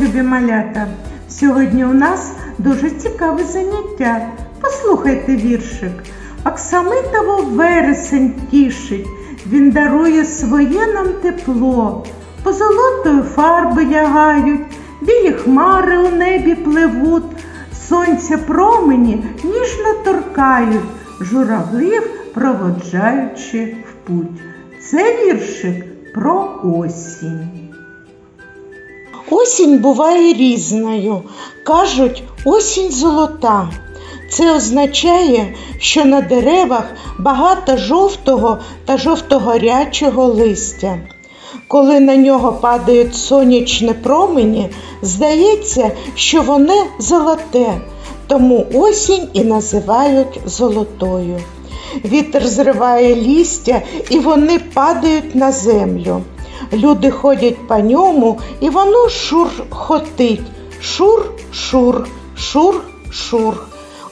любі малята! Сьогодні у нас дуже цікаве заняття. Послухайте віршик. Оксамитово вересень тішить, він дарує своє нам тепло. Позолотою фарби лягають, білі хмари у небі пливуть, сонця промені ніжно торкають, журавлів проводжаючи в путь. Це віршик про осінь. Осінь буває різною. Кажуть, осінь золота. Це означає, що на деревах багато жовтого та жовтогорячого листя. Коли на нього падають сонячні промені, здається, що воно золоте, тому осінь і називають золотою. Вітер зриває листя і вони падають на землю. Люди ходять по ньому, і воно. Шур, шур, шур, шур.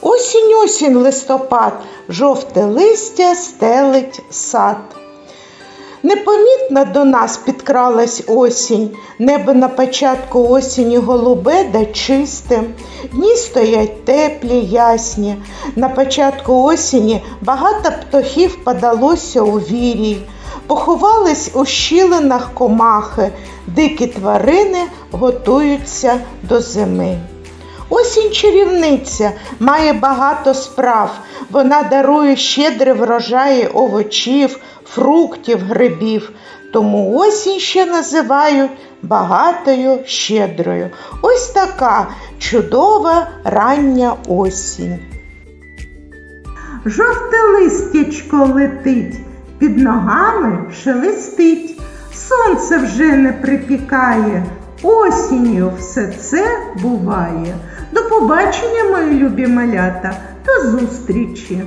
Осінь, осінь, листопад, жовте листя стелить сад. Непомітно до нас підкралась осінь, небо на початку осені голубе да чисте, дні стоять теплі, ясні. На початку осені багато птахів подалося у вірій, поховались у щілинах комахи, дикі тварини готуються до зими. Осінь чарівниця має багато справ. Вона дарує щедрі врожаї овочів, фруктів, грибів. Тому осінь ще називають багатою щедрою. Ось така чудова рання осінь. Жовте листячко летить, під ногами шелестить, сонце вже не припікає, осінню все це буває. До побачення, мої любі малята, до зустрічі!